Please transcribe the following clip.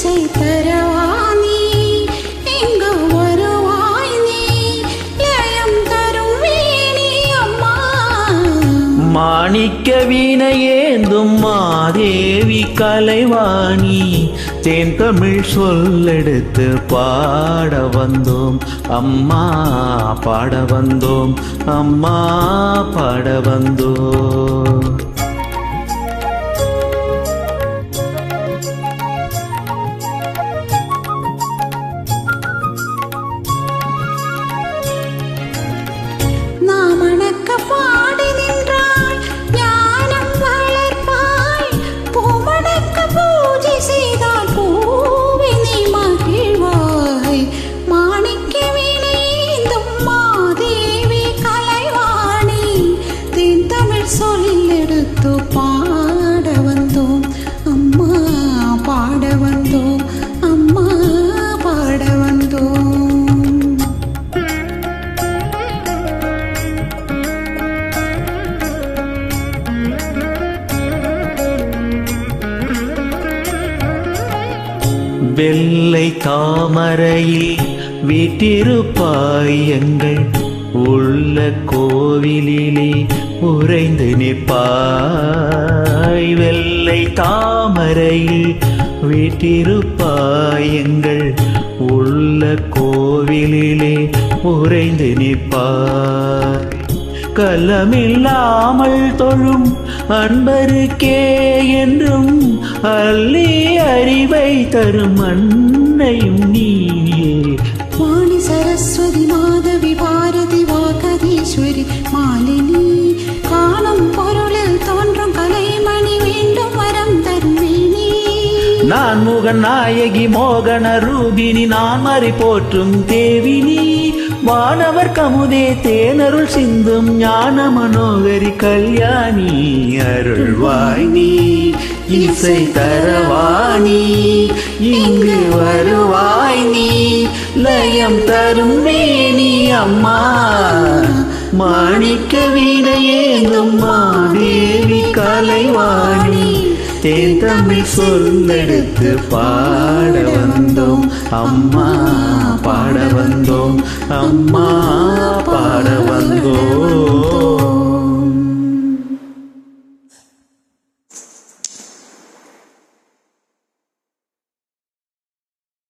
அருள்வாய் நீ இசை தரவா நீ இங்கு வருவாய் நீ லயம் தரும் வீணி அம்மா. மாணிக்க வீணையேந்தும் மாதேவி கலைவாணி தேன் தமிழ் சொல்லெடுத்து பாட வந்தோம். அம்மா பாட வந்தோம் அம்மா பாட வந்தோம். சொல்லெடுத்து பாட வந்தோம். அம்மா பாட வந்தோம். அம்மா பாட வந்தோம். வெள்ளை தாமரையில் வீட்டிருப்பாய் எங்கள் உள்ள கோவிலிலே உறைந்து நிற்பாய். வெள்ளை தாமரையில் வீட்டிருப்பாய் எங்கள். உள்ள கோவிலிலே உறைந்து நிற்பாய் கலமில்லாமல் தொழும் அன்பருக்கே என்றும் அள்ளி அறிவை தரும் அன்னையும் நீ. நான் முகன் நாயகி மோகன ரூபினி நான் மறி போற்றும் தேவினி. வானவர் கமுதே தேனருள் சிந்தும் ஞான மனோகரி கல்யாணி அருள்வாய் இசை தரவாணி இங்கு வருவாய் நீ. லயம் தரும் வேணி அம்மா மாணிக்க வீணையேந்தும் மாதேவி கலைவாய் தேன் தமிழ் சொல்லெடுத்து பாட வந்தோம். அம்மா பாட வந்தோம். அம்மா பாட வந்தோம்.